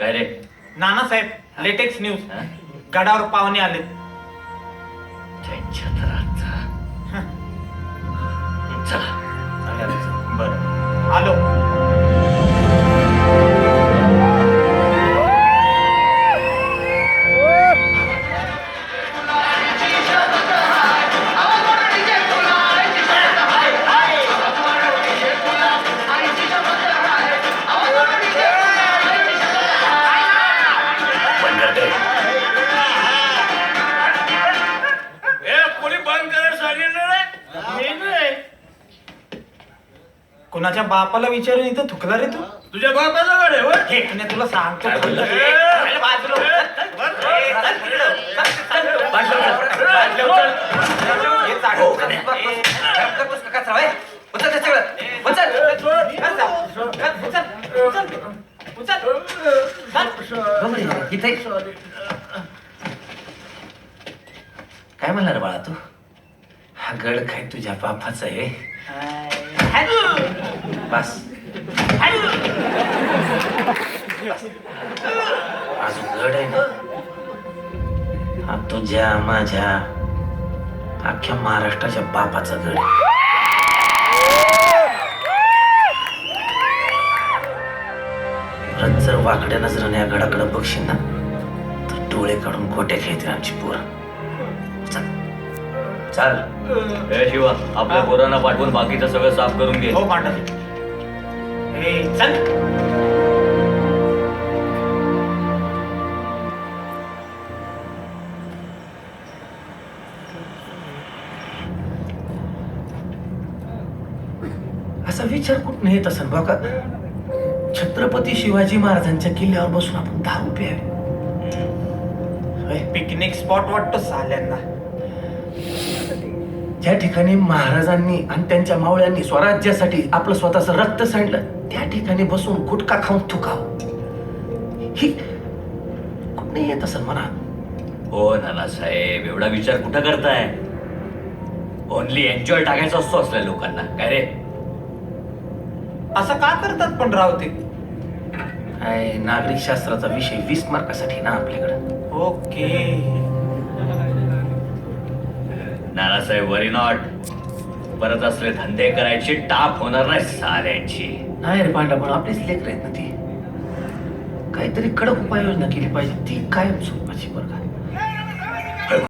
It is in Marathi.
काय रे नानासाहेब लेटेक्स न्यूज हा? गडावर पाहुणे आले त्यांच्या तर आता. चला. बर. कुणाच्या बापाला विचारून इथं थुकला रे तू तुझ्या बापाचा गाड? हे पुण्या तुला सांगतो काय बोलला? ए, चल बाजूला उतर, चल. ए, चल तिकडं. चल, चल. बाजूला उतर, बाजूला उतर. हे चाक. हो. ए, चल, उचल, चल, उचल. चल, जाऊ. चल, उचल, उचल. उचल. चल. काय म्हणला रे बाळा तू हा गड काय तुझ्या बापाचा आहे बस अजून गड आहे ना हा तुझ्या माझ्या अख्ख्या महाराष्ट्राच्या बापाचा गड आहे. परत जर वाकड्या नजराने या गडाकडं बघशील ना तर डोळे काढून खोट्या खेळतील आमची पोरं. चाल. ए शिवा आपल्या पोरांना पाठवून बाकीचं सगळं साफ करून घे. हो ए चल. असा विचार कुठं येत असेल बघा छत्रपती शिवाजी महाराजांच्या किल्ल्यावर बसून आपण दारू प्यावे होय. पिकनिक स्पॉट वाटतो साल्यांना. ज्या ठिकाणी महाराजांनी आणि त्यांच्या मावळ्यांनी स्वराज्यासाठी आपलं स्वतःचं रक्त सांडलं त्या ठिकाणी बसून गुटखा खाऊन थुकाव. ही कुठं येत असेल म्हणा? हो नानासाहेब एवढा विचार कुठं करताय? ओनली एन्जॉय टाकायचा असतो असल्या लोकांना काय रे? असं का करतात पण राव ते काय नागरिक शास्त्राचा विषय वीस मार्कासाठी ना आपल्याकडे? ओके. नानासाहेब वरी नॉट परत असले धंदे करायची टाप होणार नाही साऱ्यांची. नाही रे पांडा पण आपलीच लेकर आहेत ना ती. काहीतरी कडक उपाययोजना केली पाहिजे. ती कायम स्वरूपाची बरं